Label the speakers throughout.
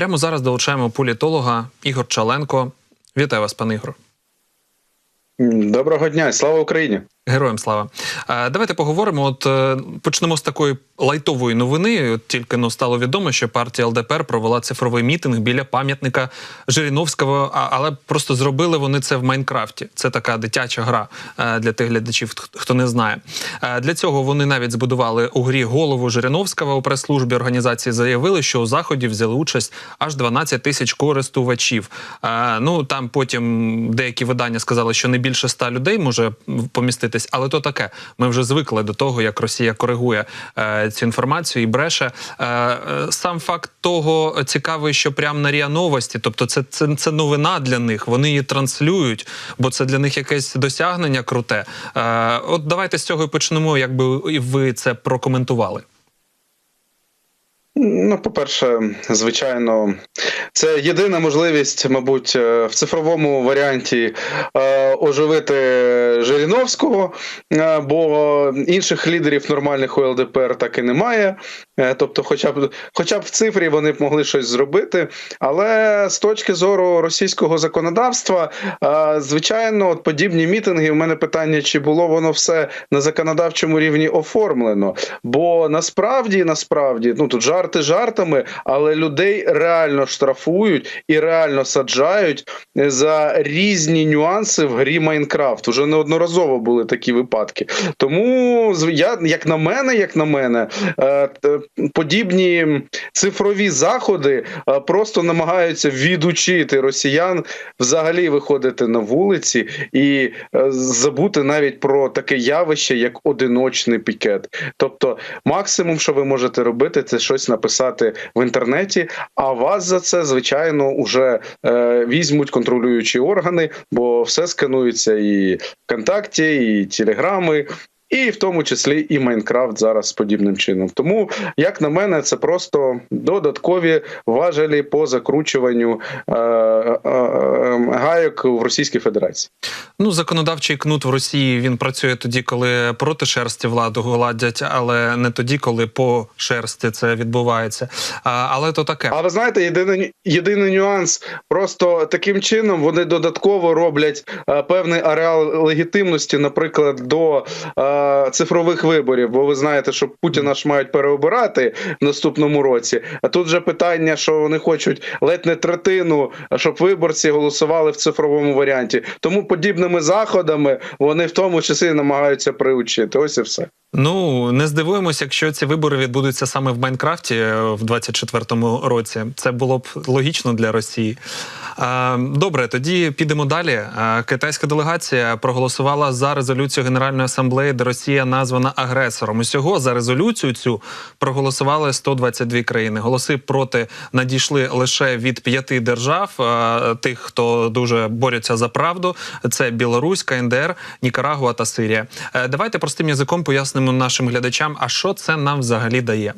Speaker 1: прямо зараз долучаємо політолога Ігор Чаленко. Вітаю вас, пане Ігор.
Speaker 2: Доброго дня, слава Україні.
Speaker 1: Героям слава. Е, Давайте поговоримо. От е, почнемо з такої лайтової новини. От тільки но стало відомо, що партія ЛДПР провела цифровий мітинг біля пам'ятника Жириновського, але просто зробили вони це в Майнкрафті. Це така дитяча гра е, для тих глядачів, хто- не знає. Е, Для цього вони навіть збудували у грі голову Жириновського у прес-службі організації. Заявили, що у заході взяли участь аж 12 тисяч користувачів. Е, Ну там потім деякі видання сказали, що не більше 100 людей може поміститись, але то таке. Ми вже звикли до того, як Росія коригує цю інформацію і бреше. Е, е, сам факт того цікавий, що прямо на РІА Новості, тобто це, це, це новина для них. Вони її транслюють, бо це для них якесь досягнення круте. Е, от давайте з цього і почнемо, якби ви це прокоментували.
Speaker 2: Ну, по-перше, звичайно, це єдина можливість, мабуть, в цифровому варіанті оживити Жириновського, е, бо інших лідерів нормальних у ЛДПР так і немає. Е, Тобто, хоча б хоча б в цифрі вони б могли щось зробити. Але з точки зору російського законодавства, е, звичайно, от подібні мітинги. У мене питання, чи було воно все на законодавчому рівні оформлено? Бо насправді, насправді, ну тут жарти жартами, але людей реально штрафують і реально саджають за різні нюанси в грі Майнкрафт. Уже неодноразово були такі випадки. Тому я, як на мене, як на мене, е, подібні цифрові заходи е, просто намагаються відучити росіян взагалі виходити на вулиці і е, забути навіть про таке явище, як одиночний пікет. Тобто, максимум, що ви можете робити, це щось написати в інтернеті. А вас за це, звичайно, уже е, візьмуть контролюючі органи, бо все сканується і ВКонтакті, і Телеграми. І в тому числі і Майнкрафт зараз подібним чином. Тому, як на мене, це просто додаткові важелі по закручуванню е, е, е, гайок в Російській Федерації.
Speaker 1: Ну, законодавчий кнут в Росії він працює тоді, коли проти шерсті владу гладять, але не тоді, коли по шерсті це відбувається. А, але то таке.
Speaker 2: А ви знаєте, єдиний, єдиний нюанс, просто таким чином вони додатково роблять е, певний ареал легітимності, наприклад, до е, цифрових виборів. Бо ви знаєте, що Путіна ж мають переобирати в наступному році. А тут же питання, що вони хочуть ледь не третину, щоб виборці голосували в цифровому варіанті. Тому подібними заходами вони в тому числі намагаються приучити. Ось і все.
Speaker 1: Ну не здивуємося, якщо ці вибори відбудуться саме в Майнкрафті е, в 24-му році. Це було б логічно для Росії. Добре, тоді підемо далі. Китайська делегація проголосувала за резолюцію Генеральної асамблеї, де Росія названа агресором. Усього за резолюцію цю проголосували 122 країни. Голоси проти надійшли лише від п'яти держав, тих, хто дуже борються за правду. Це Білорусь, КНДР, Нікарагуа та Сирія. Е, Давайте простим язиком пояснимо нашим глядачам, а що це нам взагалі дає.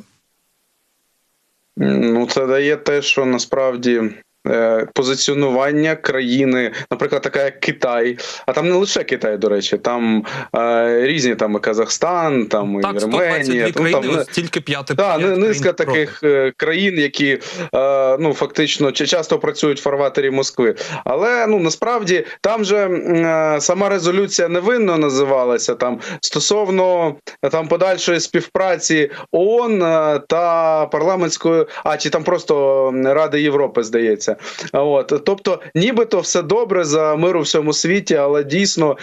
Speaker 2: Ну, це дає те, що насправді. Е, Позиціонування країни, наприклад, така як Китай, а там не лише Китай, до речі, там е, різні там і Казахстан, там і
Speaker 1: Так, 122
Speaker 2: Вірменія. ну, там,
Speaker 1: ось тільки п'яти п'ять
Speaker 2: низка
Speaker 1: країн проти.
Speaker 2: таких е, країн, які е, ну фактично часто працюють в фарватері Москви. Але ну насправді там же е, сама резолюція невинно називалася там стосовно е, там подальшої співпраці ООН е, та парламентської, а чи там просто Ради Європи, здається. От тобто, нібито все добре за миру в всьому світі, але дійсно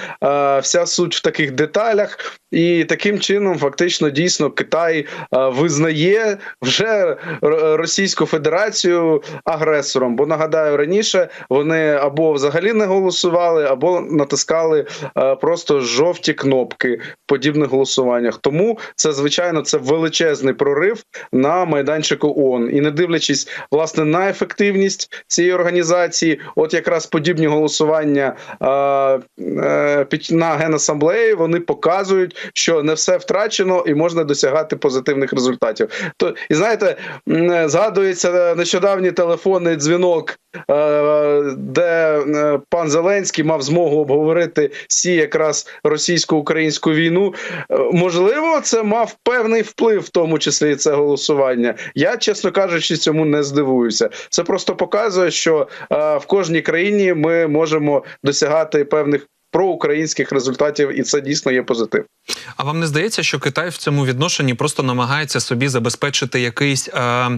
Speaker 2: вся суть в таких деталях. І таким чином, фактично, дійсно, Китай е, визнає вже Російську Федерацію агресором. Бо нагадаю, раніше вони або взагалі не голосували, або натискали е, просто жовті кнопки в подібних голосуваннях. Тому це звичайно це величезний прорив на майданчику ООН. І не дивлячись власне на ефективність цієї організації, от якраз подібні голосування е, е, на генасамблеї вони показують, що не все втрачено і можна досягати позитивних результатів. То і знаєте, згадується нещодавній телефонний дзвінок, е, де е, пан Зеленський мав змогу обговорити сі якраз російсько-українську війну. Е, Можливо, це мав певний вплив, в тому числі це голосування. Я, чесно кажучи, цьому не здивуюся. Це просто показує, що е, в кожній країні ми можемо досягати певних проукраїнських результатів, і це дійсно є позитив.
Speaker 1: А вам не здається, що Китай в цьому відношенні просто намагається собі забезпечити якийсь е,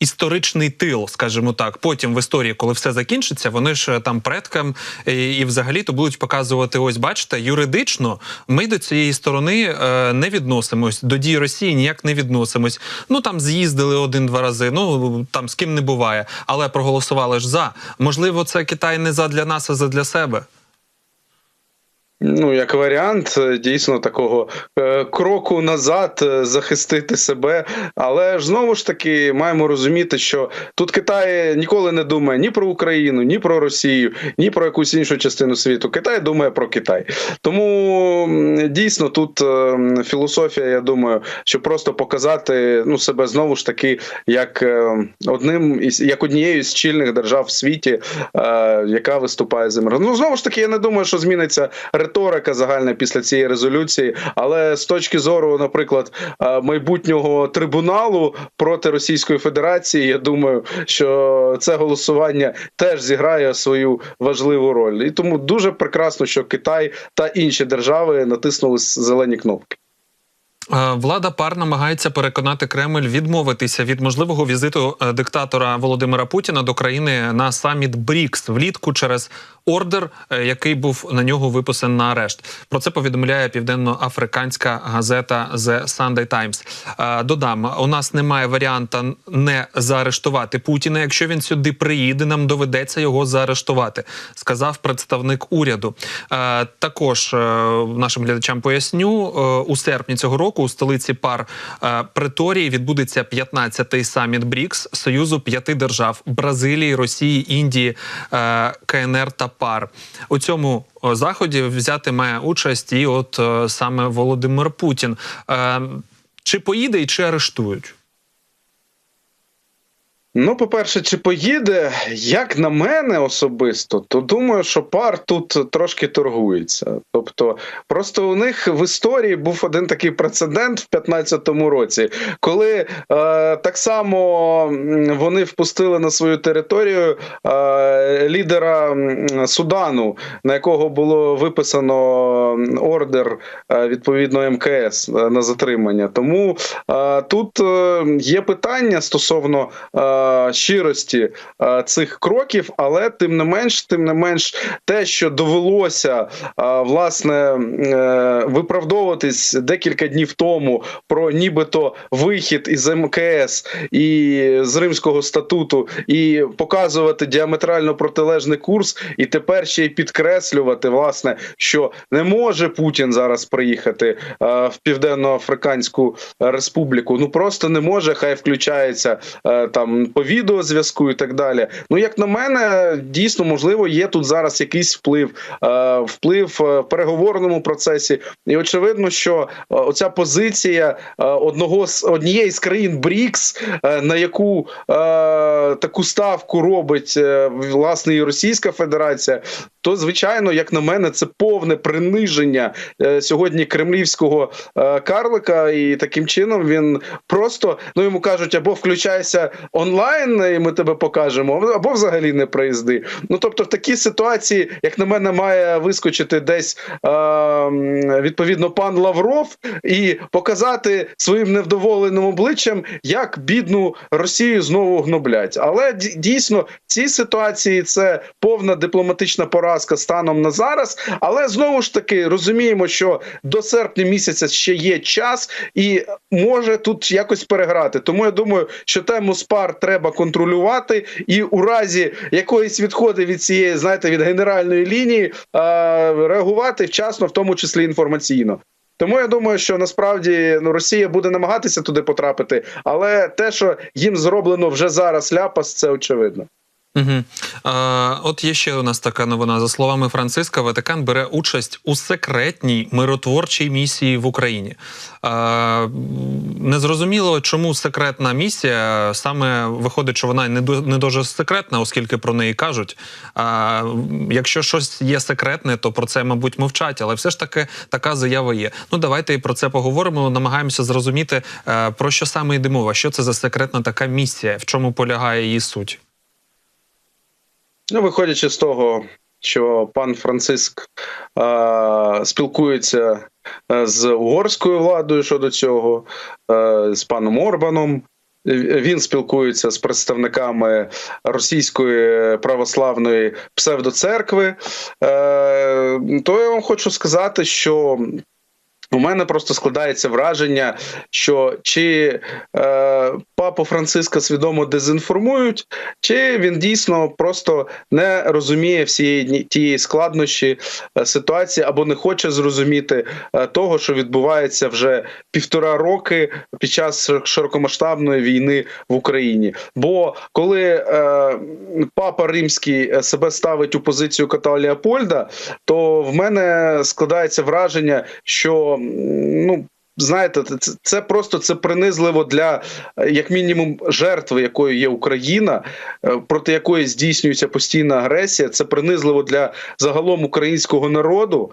Speaker 1: історичний тил, скажімо так. Потім в історії, коли все закінчиться, вони ж е, там предкам і, і взагалі то будуть показувати: ось бачите, юридично ми до цієї сторони е, не відносимось. До дій Росії ніяк не відносимось. Ну там з'їздили один-два рази. Ну там з ким не буває, але проголосували ж за. Можливо, це Китай не задля нас, а задля себе.
Speaker 2: Ну, як варіант, е, дійсно такого е, кроку назад е, захистити себе. Але ж знову ж таки маємо розуміти, що тут Китай ніколи не думає ні про Україну, ні про Росію, ні про якусь іншу частину світу. Китай думає про Китай. Тому дійсно тут філософія, я думаю, що просто показати ну себе знову ж таки як одним із як однією з чільних держав в світі, яка виступає за мир. Ну знову ж таки, я не думаю, що зміниться риторика загальна після цієї резолюції. Але з точки зору, наприклад, е, майбутнього трибуналу проти Російської Федерації, я думаю, що це голосування теж зіграє свою важливу роль. І тому дуже прекрасно, що Китай та інші держави натиснули зелені кнопки.
Speaker 1: Е, Влада пар намагається переконати Кремль відмовитися від можливого візиту е, диктатора Володимира Путіна до країни на саміт БРІКС влітку через ордер, е, який був на нього виписаний на арешт. Про це повідомляє південноафриканська газета The Sunday Times. Додам, у нас немає варіанта не заарештувати Путіна. Якщо він сюди приїде, нам доведеться його заарештувати, сказав представник уряду. Також нашим глядачам поясню у серпні цього року у столиці пар е, Преторії відбудеться 15-й саміт БРІКС Союзу п'яти держав Бразилії, Росії, Індії, е, КНР та ПАР. У цьому заході взяти має участь і от е, саме Володимир Путін. Чи поїде і чи арештують?
Speaker 2: Ну, по-перше, чи поїде, як на мене особисто, то думаю, що пар тут трошки торгується. Тобто, просто у них в історії був один такий прецедент в 15-му році, коли е, так само вони впустили на свою територію е, лідера Судану, на якого було виписано ордер е, відповідно МКС е, на затримання. Тому е, тут е, є питання стосовно. е, щирості е, цих кроків, але тим не менш, тим не менш, те, що довелося е, власне е, виправдовуватись декілька днів тому про нібито вихід із МКС і з Римського статуту, і показувати діаметрально протилежний курс, і тепер ще й підкреслювати, власне, що не може Путін зараз приїхати в Південно-Африканську Республіку. Ну просто не може, хай включається там по відеозв'язку і так далі. Ну, як на мене, дійсно можливо, є тут зараз якийсь вплив, е, вплив е, в переговорному процесі. І очевидно, що е, оця позиція одного з однієї з країн БРІКС, на яку таку ставку робить власне і Російська Федерація, то звичайно, як на мене, це повне приниження е, сьогодні кремлівського е, карлика, і таким чином він просто ну йому кажуть або включайся онлайн, і ми тебе покажемо, або взагалі не приїзди. Ну тобто, в такій ситуації, як на мене, має вискочити десь е, відповідно пан Лавров і показати своїм невдоволеним обличчям, як бідну Росію знову гноблять. Але дійсно в цій ситуації це повна дипломатична поразка станом на зараз. Але знову ж таки розуміємо, що до серпня місяця ще є час і може тут якось переграти. Тому я думаю, що тему спар треба контролювати, і у разі якоїсь відходи від цієї, знаєте, від генеральної лінії е, реагувати вчасно, в тому числі інформаційно. Тому я думаю, що насправді ну Росія буде намагатися туди потрапити, але те, що їм зроблено вже зараз ляпас, це очевидно.
Speaker 1: Угу. Е, от є ще у нас така новина. За словами Франциска, Ватикан бере участь у секретній миротворчій місії в Україні. Е, незрозуміло, чому секретна місія саме виходить, що вона не, не дуже секретна, оскільки про неї кажуть. А якщо щось є секретне, то про це, мабуть, мовчать, але все ж таки така заява є. Ну давайте і про це поговоримо. Намагаємося зрозуміти, е, про що саме йде мова. Що це за секретна така місія, в чому полягає її суть.
Speaker 2: Ну, виходячи з того, що пан Франциск е, спілкується з угорською владою щодо цього, е, з паном Орбаном. Він спілкується з представниками російської православної псевдоцеркви. Е, то я вам хочу сказати, що у мене просто складається враження, що чи е, папу Франциска свідомо дезінформують, чи він дійсно просто не розуміє всієї тієї складнощі е, ситуації або не хоче зрозуміти е, того, що відбувається вже півтора роки під час широкомасштабної війни в Україні. Бо коли е, папа римський е, себе ставить у позицію кота Леопольда, то в мене складається враження, що ну. Знаєте, це, це просто це принизливо для е, як мінімум жертви, якою є Україна, е, проти якої здійснюється постійна агресія. Це принизливо для загалом українського народу.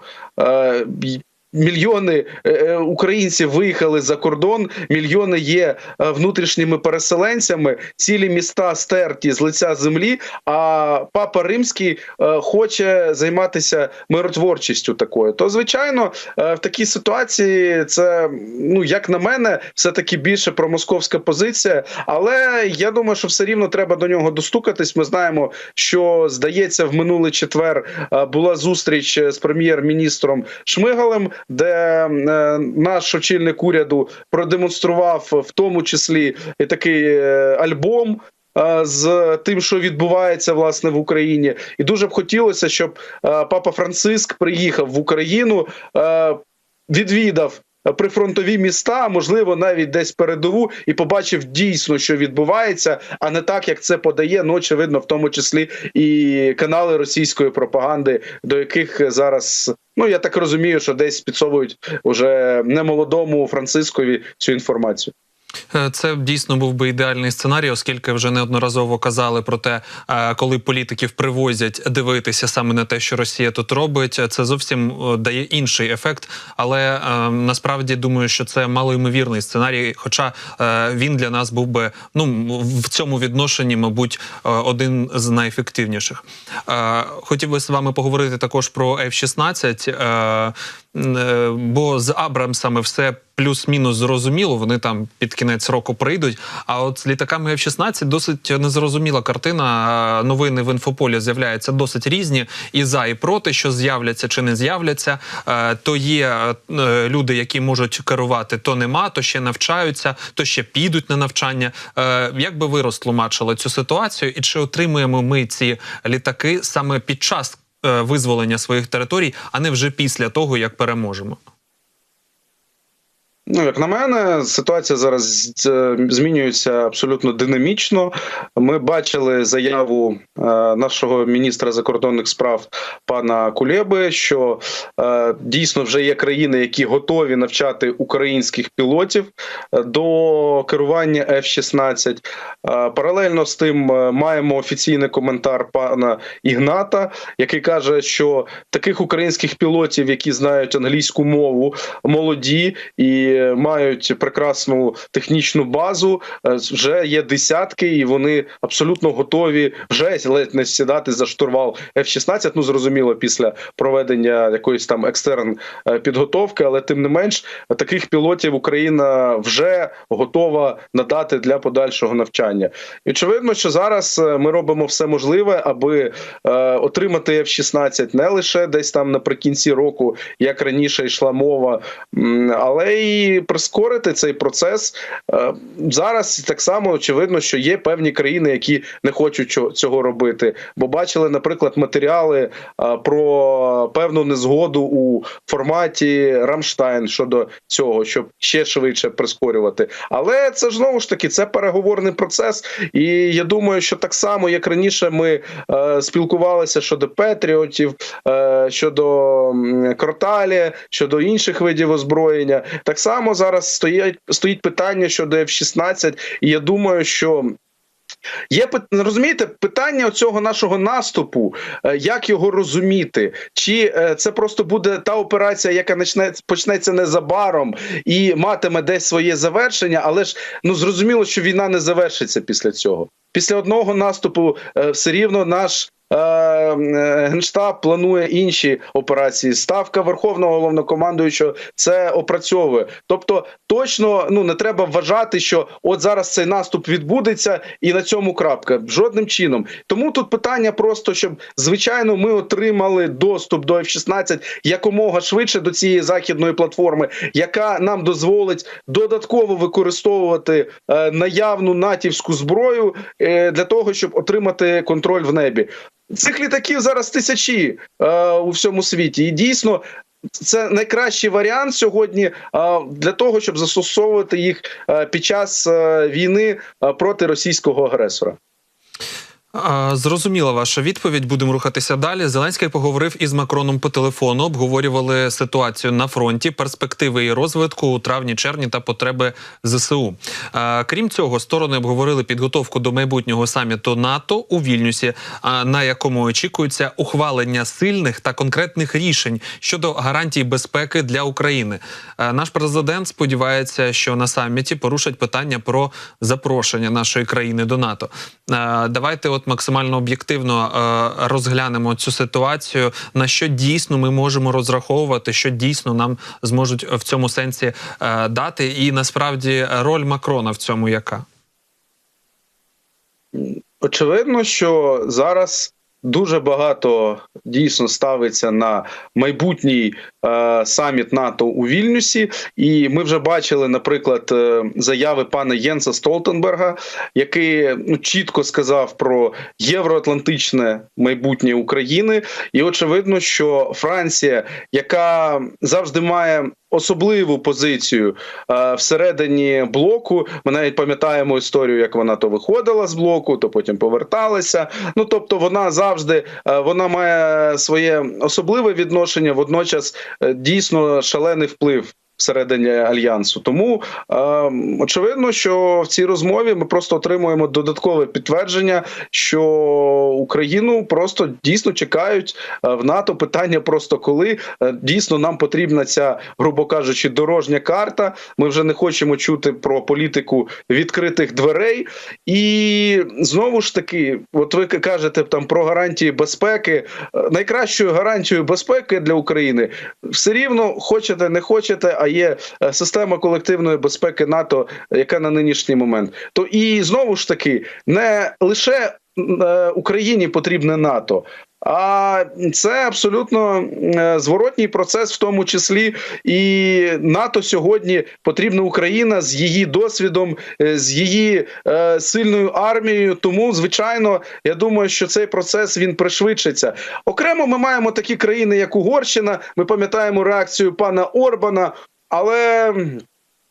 Speaker 2: Мільйони е, е, українців виїхали за кордон, мільйони є е, внутрішніми переселенцями, цілі міста стерті з лиця землі. А папа римський хоче займатися миротворчістю такою. То звичайно, в такій ситуації це ну як на мене, все таки більше промосковська позиція. Але я думаю, що все рівно треба до нього достукатись. Ми знаємо, що здається, в минулий четвер була зустріч з прем'єр-міністром Шмигалем, де е, наш очільник уряду продемонстрував в тому числі і такий е, альбом. е, З тим, що відбувається власне в Україні, і дуже б хотілося, щоб папа Франциск приїхав в Україну, відвідав прифронтові міста, можливо, навіть десь передову, і побачив дійсно, що відбувається, а не так, як це подає, ну очевидно, в тому числі і канали російської пропаганди, до яких зараз. Ну я так розумію, що десь підсовують уже немолодому Францискові цю інформацію.
Speaker 1: Е, Це дійсно був би ідеальний сценарій, оскільки вже неодноразово казали про те, е, коли політиків привозять дивитися саме на те, що Росія тут робить. Це зовсім е, дає інший ефект. Але насправді думаю, що це малоймовірний сценарій. Хоча він для нас був би ну в цьому відношенні, мабуть, один з найефективніших. Хотів би з вами поговорити також про F-16. Е, Бо з Абрамсами все плюс-мінус зрозуміло. Вони там під кінець року прийдуть. А от з літаками F-16 досить незрозуміла картина. Е, Новини в інфополі з'являються досить різні і за, і проти, що з'являться чи не з'являться. Е, То є люди, які можуть керувати, то нема, то ще навчаються, то ще підуть на навчання. Як би ви розтлумачили цю ситуацію, і чи отримуємо ми ці літаки саме під час визволення своїх територій, а не вже після того, як переможемо?
Speaker 2: Ну, як на мене, ситуація зараз е, змінюється абсолютно динамічно. Ми бачили заяву е, нашого міністра закордонних справ пана Кулеби, що е, дійсно вже є країни, які готові навчати українських пілотів до керування F-16. Е, Паралельно з тим маємо офіційний коментар пана Ігната, який каже, що таких українських пілотів, які знають англійську мову, молоді і мають прекрасну технічну базу. е, Вже є десятки, і вони абсолютно готові вже ледь не сідати за штурвал F-16, Ну зрозуміло, після проведення якоїсь там екстерн е, підготовки, але тим не менш таких пілотів Україна вже готова надати для подальшого навчання. І очевидно, що зараз е, ми робимо все можливе, аби отримати F-16 не лише десь там наприкінці року, як раніше йшла мова, але й і прискорити цей процес. Е, Зараз так само очевидно, що є певні країни, які не хочуть цього робити. Бо бачили, наприклад, матеріали е, про певну незгоду у форматі Рамштайн щодо цього, щоб ще швидше прискорювати. Але це ж знову ж таки це переговорний процес. І я думаю, що так само, як раніше, ми е, спілкувалися щодо Петріотів, щодо Кроталі, щодо інших видів озброєння. Так само зараз стоїть стоїть питання щодо F-16, і я думаю, що. Є розумієте, питання цього нашого наступу, е, як його розуміти? Чи е, це просто буде та операція, яка почне, почнеться незабаром і матиме десь своє завершення, але ж ну зрозуміло, що війна не завершиться після цього. Після одного наступу е, все рівно наш. Е, е, Генштаб планує інші операції. Ставка Верховного головнокомандуючого це опрацьовує. Тобто, точно ну не треба вважати, що от зараз цей наступ відбудеться, і на цьому крапка. Жодним чином. Тому тут питання просто, щоб звичайно ми отримали доступ до F-16 якомога швидше до цієї західної платформи, яка нам дозволить додатково використовувати е, наявну натівську зброю для того, щоб отримати контроль в небі. Цих літаків зараз тисячі е, у всьому світі, і дійсно. Це найкращий варіант сьогодні е, для того, щоб застосовувати їх е, під час е, війни проти російського агресора.
Speaker 1: Зрозуміла ваша відповідь. Будемо рухатися далі. Зеленський поговорив із Макроном по телефону. Обговорювали ситуацію на фронті, перспективи і розвитку у травні-червні та потреби ЗСУ. Крім цього, сторони обговорили підготовку до майбутнього саміту НАТО у Вільнюсі, на якому очікується ухвалення сильних та конкретних рішень щодо гарантій безпеки для України. Наш президент сподівається, що на саміті порушать питання про запрошення нашої країни до НАТО. Давайте, от максимально об'єктивно е, розглянемо цю ситуацію. На що дійсно ми можемо розраховувати, що дійсно нам зможуть в цьому сенсі е, дати, і насправді роль Макрона в цьому яка?
Speaker 2: Очевидно, що зараз дуже багато дійсно ставиться на майбутній е, саміт НАТО у Вільнюсі, і ми вже бачили, наприклад, е, заяви пана Єнса Столтенберга, який ну, чітко сказав про євроатлантичне майбутнє України. І очевидно, що Франція, яка завжди має особливу позицію е, всередині блоку. Ми навіть пам'ятаємо історію, як вона то виходила з блоку, то потім поверталася. Ну тобто, вона завжди е, вона має своє особливе відношення, водночас е, дійсно шалений вплив. Всередині альянсу, тому е, очевидно, що в цій розмові ми просто отримуємо додаткове підтвердження, що Україну просто дійсно чекають е, в НАТО. Питання просто коли е, дійсно нам потрібна ця, грубо кажучи, дорожня карта. Ми вже не хочемо чути про політику відкритих дверей. І знову ж таки, от ви кажете там про гарантії безпеки. Е, Найкращою гарантією безпеки для України все рівно хочете, не хочете. А є е, система колективної безпеки НАТО, яка на нинішній момент. То і знову ж таки не лише е, Україні потрібне НАТО. А це абсолютно е, зворотній процес, в тому числі і НАТО сьогодні потрібна Україна з її досвідом, з її е, сильною армією. Тому, звичайно, я думаю, що цей процес він пришвидшиться. Окремо, ми маємо такі країни, як Угорщина. Ми пам'ятаємо реакцію пана Орбана, але.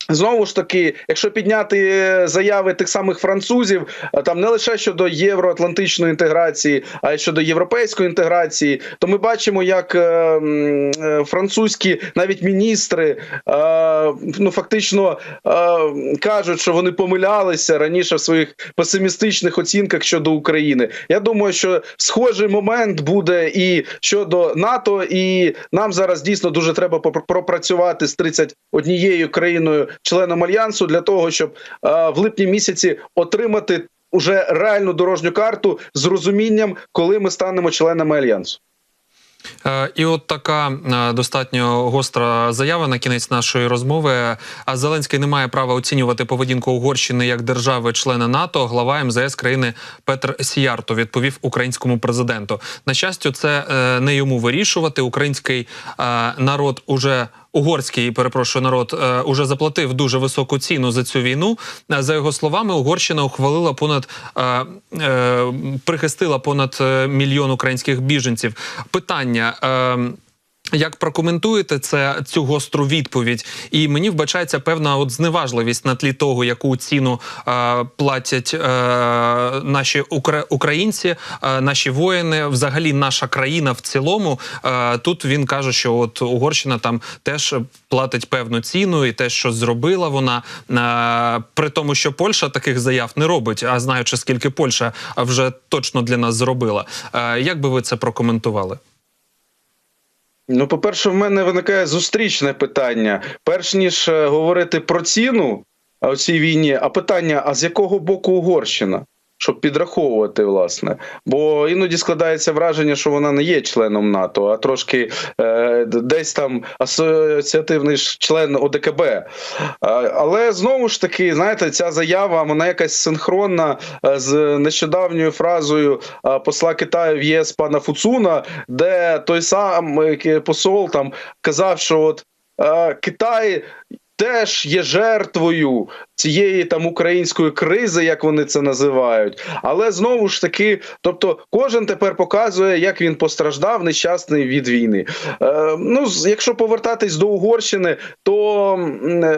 Speaker 2: Знову ж таки, якщо підняти е, заяви тих самих французів, там не лише щодо євроатлантичної інтеграції, а й щодо європейської інтеграції, то ми бачимо, як е, е, французькі навіть міністри е, ну фактично е, кажуть, що вони помилялися раніше в своїх песимістичних оцінках щодо України. Я думаю, що схожий момент буде і щодо НАТО, і нам зараз дійсно дуже треба пропрацювати з 31 країною членом альянсу для того, щоб е, в липні місяці отримати уже реальну дорожню карту з розумінням, коли ми станемо членами альянсу.
Speaker 1: Е, І от така е, достатньо гостра заява на кінець нашої розмови. А Зеленський не має права оцінювати поведінку Угорщини як держави-члена НАТО. Глава МЗС країни Петр Сіярто відповів українському президенту. На щастя, це не йому вирішувати. Український народ уже угорський, перепрошую народ, е, уже заплатив дуже високу ціну за цю війну. Е, За його словами, Угорщина ухвалила понад е, прихистила понад мільйон українських біженців. Питання. Як прокоментуєте це цю гостру відповідь? І мені вбачається певна от зневажливість на тлі того, яку ціну е, платять е, наші укра- українці, е, наші воїни, взагалі наша країна в цілому. Е, тут він каже, що от Угорщина там теж платить певну ціну, і те, що зробила вона, е, при тому, що Польща таких заяв не робить. А знаючи, скільки Польща вже точно для нас зробила. Е, як би ви це прокоментували?
Speaker 2: Ну, по-перше, в мене виникає зустрічне питання. Перш ніж е, говорити про ціну у цій війні, а питання: а з якого боку Угорщина? Щоб підраховувати, власне, бо іноді складається враження, що вона не є членом НАТО, а трошки е, десь там асоціативний член ОДКБ. Е, але знову ж таки, знаєте, ця заява вона якась синхронна е, з нещодавньою фразою е, посла Китаю в ЄС пана Фуцуна, де той ки- посол там казав, що от Китай. Теж є жертвою цієї там української кризи, як вони це називають. Але знову ж таки, тобто, кожен тепер показує, як він постраждав нещасний від війни. Е, ну, якщо повертатись до Угорщини, то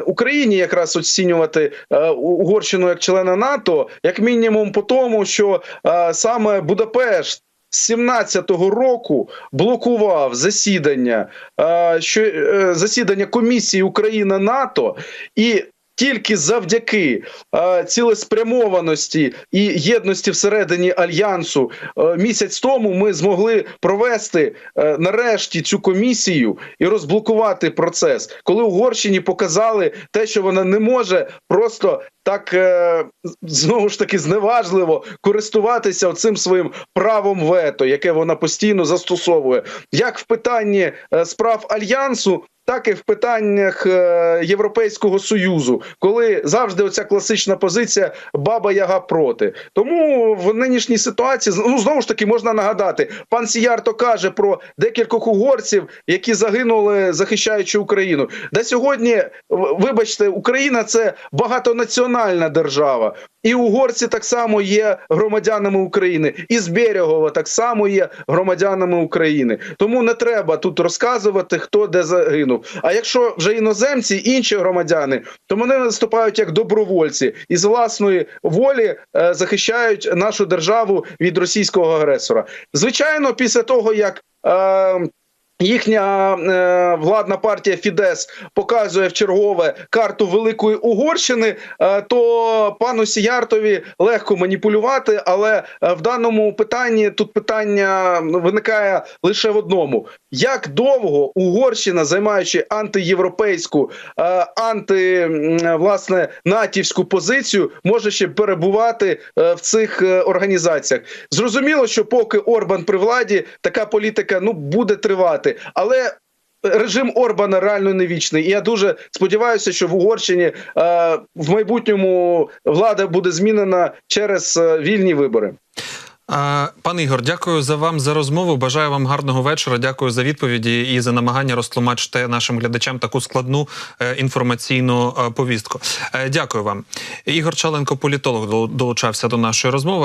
Speaker 2: Україні якраз оцінювати е, Угорщину як члена НАТО, як мінімум, по тому, що е, саме Будапешт. З 17-го року блокував засідання, е, що е, засідання комісії Україна НАТО і. Тільки завдяки е, цілеспрямованості і єдності всередині альянсу е, місяць тому ми змогли провести е, нарешті цю комісію і розблокувати процес, коли Угорщині показали те, що вона не може просто так е, знову ж таки зневажливо користуватися цим своїм правом вето, яке вона постійно застосовує, як в питанні е, справ альянсу. Так і в питаннях е, Європейського союзу, коли завжди оця класична позиція баба яга проти. Тому в нинішній ситуації ну знову ж таки можна нагадати, пан Сіярто каже про декількох угорців, які загинули, захищаючи Україну. Да сьогодні, вибачте, Україна це багатонаціональна держава. І угорці так само є громадянами України, і Зберегова так само є громадянами України. Тому не треба тут розказувати, хто де загинув. А якщо вже іноземці, інші громадяни, то вони виступають як добровольці і з власної волі е, захищають нашу державу від російського агресора. Звичайно, після того як. Е, Їхня е, владна партія Фідес показує в чергове карту Великої Угорщини, е, то пану Сіяртові легко маніпулювати, але е, в даному питанні тут питання виникає лише в одному: як довго Угорщина, займаючи антиєвропейську, е, анти власне натівську позицію, може ще перебувати е, в цих е, організаціях? Зрозуміло, що поки Орбан при владі, така політика ну буде тривати, але. Режим Орбана реально не вічний, і я дуже сподіваюся, що в Угорщині е, в майбутньому влада буде змінена через е, вільні вибори.
Speaker 1: Пане Ігор, дякую за вам за розмову. Бажаю вам гарного вечора. Дякую за відповіді і за намагання розтлумачити нашим глядачам таку складну е, інформаційну повістку. Дякую вам. Ігор Чаленко, політолог, долучався до нашої розмови.